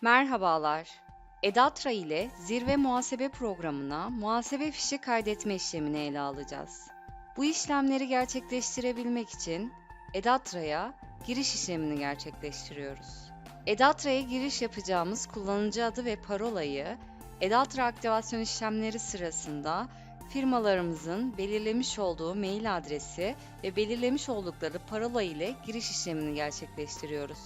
Merhabalar. Edatra ile Zirve Muhasebe Programı'na muhasebe fişi kaydetme işlemini ele alacağız. Bu işlemleri gerçekleştirebilmek için Edatra'ya giriş işlemini gerçekleştiriyoruz. Edatra'ya giriş yapacağımız kullanıcı adı ve parolayı Edatra aktivasyon işlemleri sırasında firmalarımızın belirlemiş olduğu mail adresi ve belirlemiş oldukları parola ile giriş işlemini gerçekleştiriyoruz.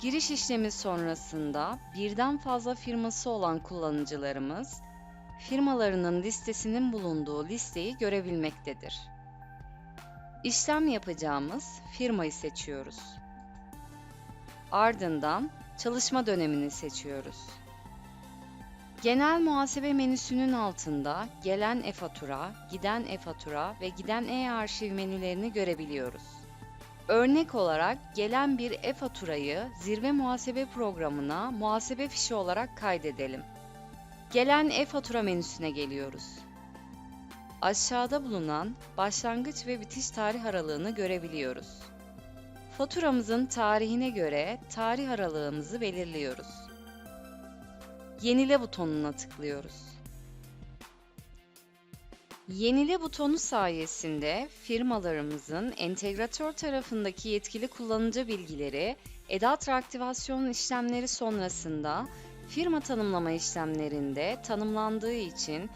Giriş işlemi sonrasında birden fazla firması olan kullanıcılarımız firmalarının listesinin bulunduğu listeyi görebilmektedir. İşlem yapacağımız firmayı seçiyoruz. Ardından çalışma dönemini seçiyoruz. Genel muhasebe menüsünün altında gelen e-fatura, giden e-fatura ve giden e-arşiv menülerini görebiliyoruz. Örnek olarak gelen bir e-faturayı zirve muhasebe programına muhasebe fişi olarak kaydedelim. Gelen e-fatura menüsüne geliyoruz. Aşağıda bulunan başlangıç ve bitiş tarih aralığını görebiliyoruz. Faturamızın tarihine göre tarih aralığımızı belirliyoruz. Yenile butonuna tıklıyoruz. Yenile butonu sayesinde firmalarımızın entegratör tarafındaki yetkili kullanıcı bilgileri Edatra aktivasyon işlemleri sonrasında firma tanımlama işlemlerinde tanımlandığı için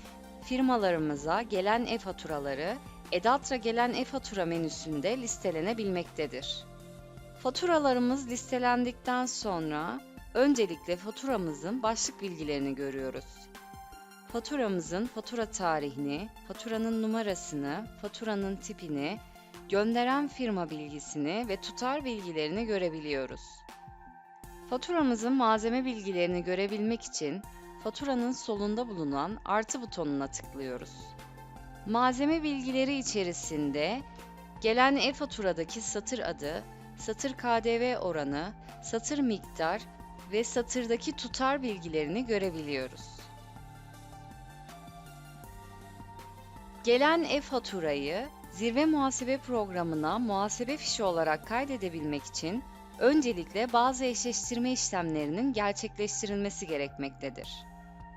firmalarımıza gelen e-faturaları Edatra gelen e-fatura menüsünde listelenebilmektedir. Faturalarımız listelendikten sonra öncelikle faturamızın başlık bilgilerini görüyoruz. Faturamızın fatura tarihini, faturanın numarasını, faturanın tipini, gönderen firma bilgisini ve tutar bilgilerini görebiliyoruz. Faturamızın malzeme bilgilerini görebilmek için faturanın solunda bulunan artı butonuna tıklıyoruz. Malzeme bilgileri içerisinde gelen e-faturadaki satır adı, satır KDV oranı, satır miktar ve satırdaki tutar bilgilerini görebiliyoruz. Gelen e-faturayı zirve muhasebe programına muhasebe fişi olarak kaydedebilmek için öncelikle bazı eşleştirme işlemlerinin gerçekleştirilmesi gerekmektedir.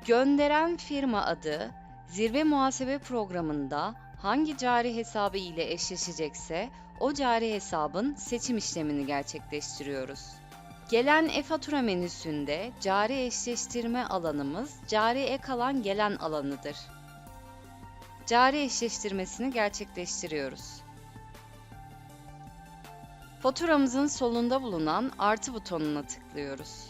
Gönderen firma adı zirve muhasebe programında hangi cari hesabı ile eşleşecekse o cari hesabın seçim işlemini gerçekleştiriyoruz. Gelen e-fatura menüsünde cari eşleştirme alanımız cari ek alan gelen alanıdır. Cari eşleştirmesini gerçekleştiriyoruz. Faturamızın solunda bulunan artı butonuna tıklıyoruz.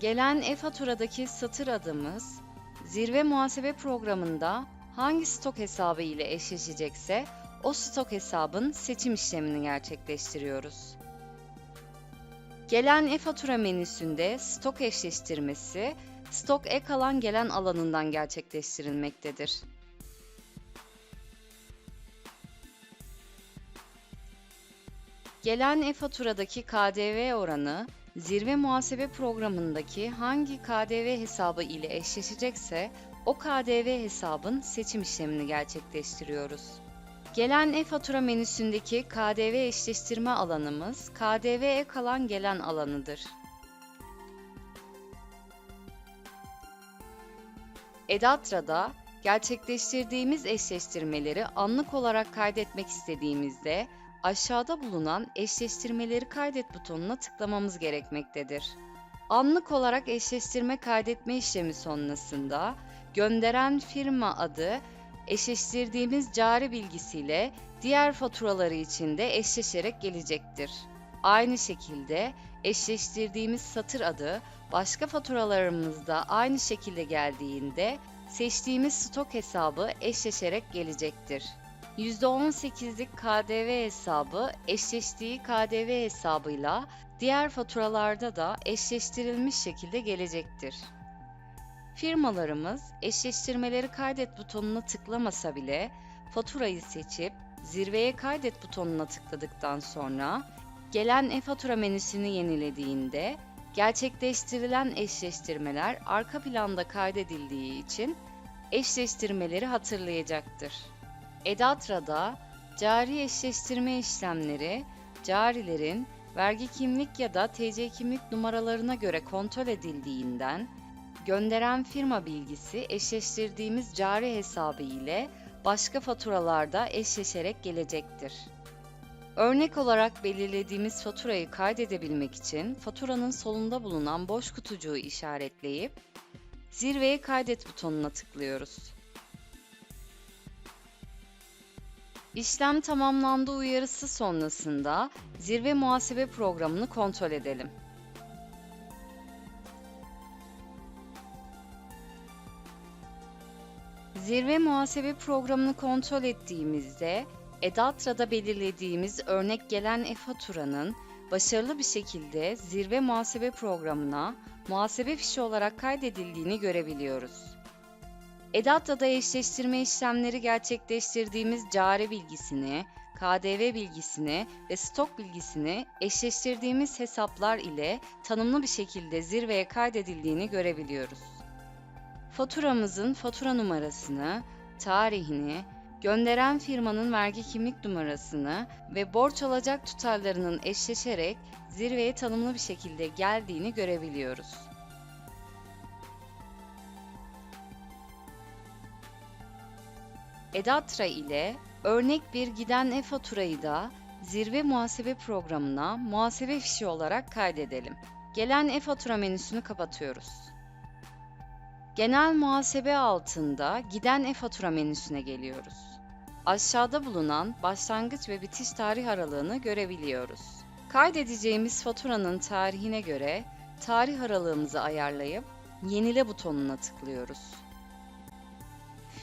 Gelen e-faturadaki satır adımız zirve muhasebe programında hangi stok hesabı ile eşleşecekse o stok hesabın seçim işlemini gerçekleştiriyoruz. Gelen e-fatura menüsünde stok eşleştirmesi, stok ek alan gelen alanından gerçekleştirilmektedir. Gelen e-faturadaki KDV oranı, zirve muhasebe programındaki hangi KDV hesabı ile eşleşecekse o KDV hesabın seçim işlemini gerçekleştiriyoruz. Gelen e-fatura menüsündeki KDV eşleştirme alanımız KDV'ye kalan gelen alanıdır. Edatra'da gerçekleştirdiğimiz eşleştirmeleri anlık olarak kaydetmek istediğimizde aşağıda bulunan eşleştirmeleri kaydet butonuna tıklamamız gerekmektedir. Anlık olarak eşleştirme kaydetme işlemi sonrasında gönderen firma adı eşleştirdiğimiz cari bilgisiyle diğer faturaları için de eşleşerek gelecektir. Aynı şekilde eşleştirdiğimiz satır adı başka faturalarımızda aynı şekilde geldiğinde seçtiğimiz stok hesabı eşleşerek gelecektir. %18'lik KDV hesabı eşleştiği KDV hesabıyla diğer faturalarda da eşleştirilmiş şekilde gelecektir. Firmalarımız eşleştirmeleri kaydet butonuna tıklamasa bile faturayı seçip zirveye kaydet butonuna tıkladıktan sonra gelen e-fatura menüsünü yenilediğinde gerçekleştirilen eşleştirmeler arka planda kaydedildiği için eşleştirmeleri hatırlayacaktır. Edatra'da Cari eşleştirme işlemleri, carilerin vergi kimlik ya da TC kimlik numaralarına göre kontrol edildiğinden, gönderen firma bilgisi eşleştirdiğimiz cari hesabı ile başka faturalarda eşleşerek gelecektir. Örnek olarak belirlediğimiz faturayı kaydedebilmek için faturanın solunda bulunan boş kutucuğu işaretleyip zirveye kaydet butonuna tıklıyoruz. İşlem tamamlandı uyarısı sonrasında zirve muhasebe programını kontrol edelim. Zirve muhasebe programını kontrol ettiğimizde Edatra'da belirlediğimiz örnek gelen e-faturanın başarılı bir şekilde zirve muhasebe programına muhasebe fişi olarak kaydedildiğini görebiliyoruz. Edatra'da eşleştirme işlemleri gerçekleştirdiğimiz cari bilgisini, KDV bilgisini ve stok bilgisini eşleştirdiğimiz hesaplar ile tanımlı bir şekilde zirveye kaydedildiğini görebiliyoruz. Faturamızın fatura numarasını, tarihini, gönderen firmanın vergi kimlik numarasını ve borç alacak tutarlarının eşleşerek zirveye tanımlı bir şekilde geldiğini görebiliyoruz. Edatra ile örnek bir giden e-faturayı da zirve muhasebe programına muhasebe fişi olarak kaydedelim. Gelen e-fatura menüsünü kapatıyoruz. Genel muhasebe altında giden e-fatura menüsüne geliyoruz. Aşağıda bulunan başlangıç ve bitiş tarih aralığını görebiliyoruz. Kaydedeceğimiz faturanın tarihine göre tarih aralığımızı ayarlayıp yenile butonuna tıklıyoruz.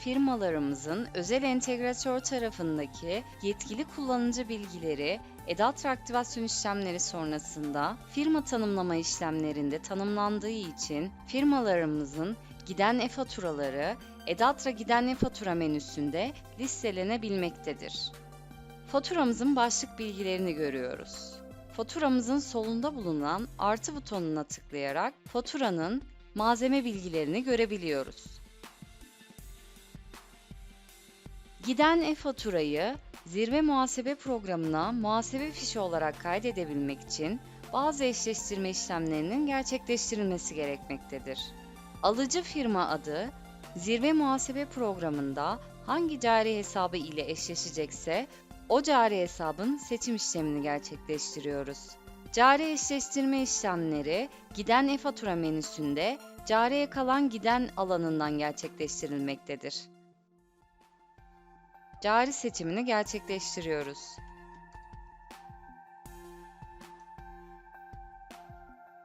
Firmalarımızın özel entegratör tarafındaki yetkili kullanıcı bilgileri EDATRA aktivasyon işlemleri sonrasında firma tanımlama işlemlerinde tanımlandığı için firmalarımızın giden e-faturaları Edatra giden e-fatura menüsünde listelenebilmektedir. Faturamızın başlık bilgilerini görüyoruz. Faturamızın solunda bulunan artı butonuna tıklayarak faturanın malzeme bilgilerini görebiliyoruz. Giden e-faturayı zirve muhasebe programına muhasebe fişi olarak kaydedebilmek için bazı eşleştirme işlemlerinin gerçekleştirilmesi gerekmektedir. Alıcı firma adı zirve muhasebe programında hangi cari hesabı ile eşleşecekse o cari hesabın seçim işlemini gerçekleştiriyoruz. Cari eşleştirme işlemleri giden e-fatura menüsünde cariye kalan giden alanından gerçekleştirilmektedir. Cari seçimini gerçekleştiriyoruz.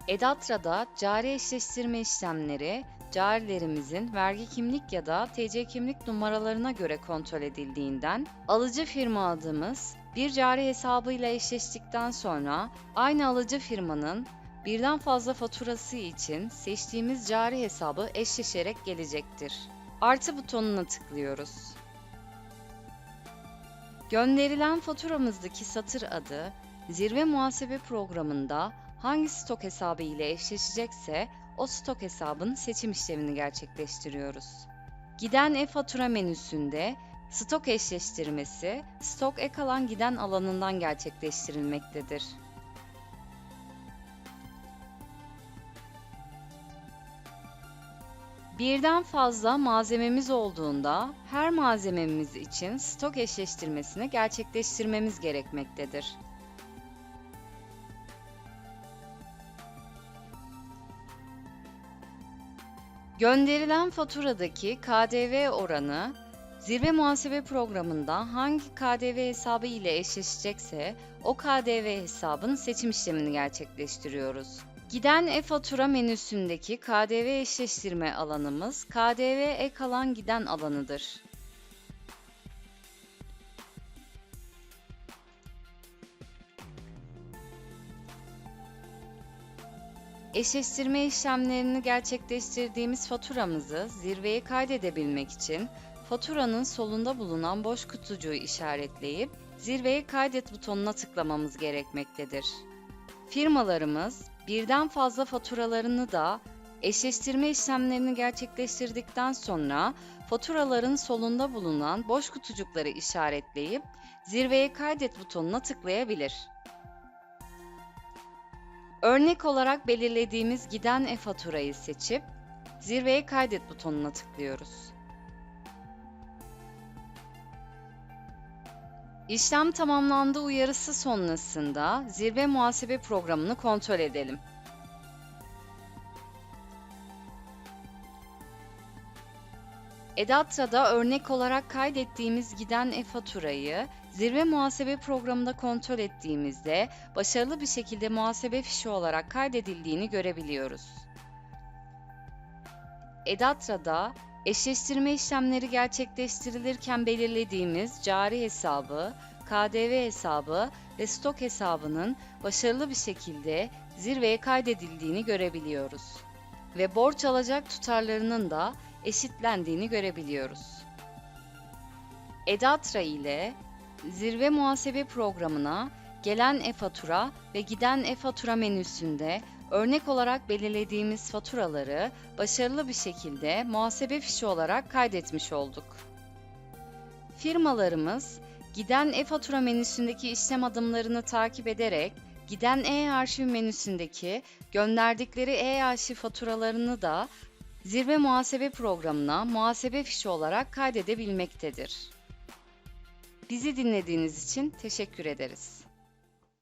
Edatra'da cari eşleştirme işlemleri carilerimizin vergi kimlik ya da TC kimlik numaralarına göre kontrol edildiğinden alıcı firma adımız bir cari hesabıyla eşleştikten sonra aynı alıcı firmanın birden fazla faturası için seçtiğimiz cari hesabı eşleşerek gelecektir. Artı butonuna tıklıyoruz. Gönderilen faturamızdaki satır adı zirve muhasebe programında hangi stok hesabı ile eşleşecekse o stok hesabın seçim işlemini gerçekleştiriyoruz. Giden e-fatura menüsünde stok eşleştirmesi, stok ek alan giden alanından gerçekleştirilmektedir. Birden fazla malzememiz olduğunda her malzememiz için stok eşleştirmesini gerçekleştirmemiz gerekmektedir. Gönderilen faturadaki KDV oranı zirve muhasebe programında hangi KDV hesabı ile eşleşecekse o KDV hesabın seçim işlemini gerçekleştiriyoruz. Giden e-fatura menüsündeki KDV eşleştirme alanımız KDV ek alan giden alanıdır. Eşleştirme işlemlerini gerçekleştirdiğimiz faturamızı zirveye kaydedebilmek için faturanın solunda bulunan boş kutucuğu işaretleyip zirveye kaydet butonuna tıklamamız gerekmektedir. Firmalarımız birden fazla faturalarını da Eşleştirme işlemlerini gerçekleştirdikten sonra faturaların solunda bulunan boş kutucukları işaretleyip zirveye kaydet butonuna tıklayabilir. Örnek olarak belirlediğimiz giden e-faturayı seçip zirveye kaydet butonuna tıklıyoruz. İşlem tamamlandı uyarısı sonrasında zirve muhasebe programını kontrol edelim. Edatra'da örnek olarak kaydettiğimiz giden e-faturayı zirve muhasebe programında kontrol ettiğimizde başarılı bir şekilde muhasebe fişi olarak kaydedildiğini görebiliyoruz. Edatra'da eşleştirme işlemleri gerçekleştirilirken belirlediğimiz cari hesabı, KDV hesabı ve stok hesabının başarılı bir şekilde zirveye kaydedildiğini görebiliyoruz. Ve borç alacak tutarlarının da eşitlendiğini görebiliyoruz. Edatra ile zirve muhasebe programına gelen e-fatura ve giden e-fatura menüsünde örnek olarak belirlediğimiz faturaları başarılı bir şekilde muhasebe fişi olarak kaydetmiş olduk. Firmalarımız giden e-fatura menüsündeki işlem adımlarını takip ederek giden e-arşiv menüsündeki gönderdikleri e-arşiv faturalarını da zirve muhasebe programına muhasebe fişi olarak kaydedebilmektedir. Bizi dinlediğiniz için teşekkür ederiz.